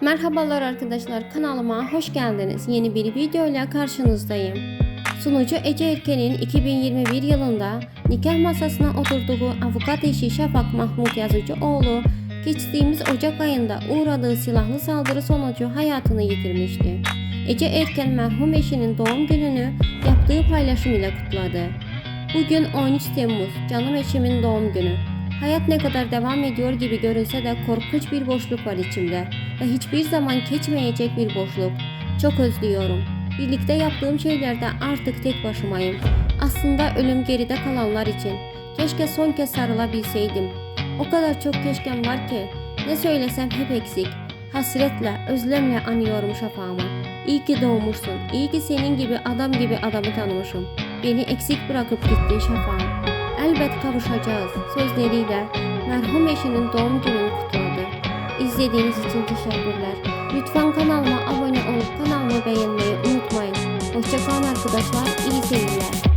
Merhabalar arkadaşlar kanalıma hoş geldiniz. Yeni bir video ile karşınızdayım. Sunucu Ece Erken'in 2021 yılında nikah masasına oturduğu avukat eşi Şafak Mahmut Yazıcıoğlu geçtiğimiz Ocak ayında uğradığı silahlı saldırı sonucu hayatını yitirmişti. Ece Erken merhum eşinin doğum gününü yaptığı paylaşım ile kutladı. Bugün 13 Temmuz, canım eşimin doğum günü. Hayat ne kadar devam ediyor gibi görünse de korkunç bir boşluk var içimde ve hiçbir zaman geçmeyecek bir boşluk. Çok özlüyorum. Birlikte yaptığım şeylerde artık tek başımayım. Aslında ölüm geride kalanlar için. Keşke son kez sarılabilseydim. O kadar çok keşkem var ki ne söylesem hep eksik. Hasretle, özlemle anıyorum şafağımı. İyi ki doğmuşsun. İyi ki senin gibi adam gibi adamı tanımışım. Beni eksik bırakıp gitti şafağım. Elbet kavuşacağız sözleriyle merhum eşinin doğum gününü kutladı. İzlediğiniz için teşekkürler. Lütfen kanalıma abone olup kanalımı beğenmeyi unutmayın. Hoşçakalın arkadaşlar. İyi seyirler.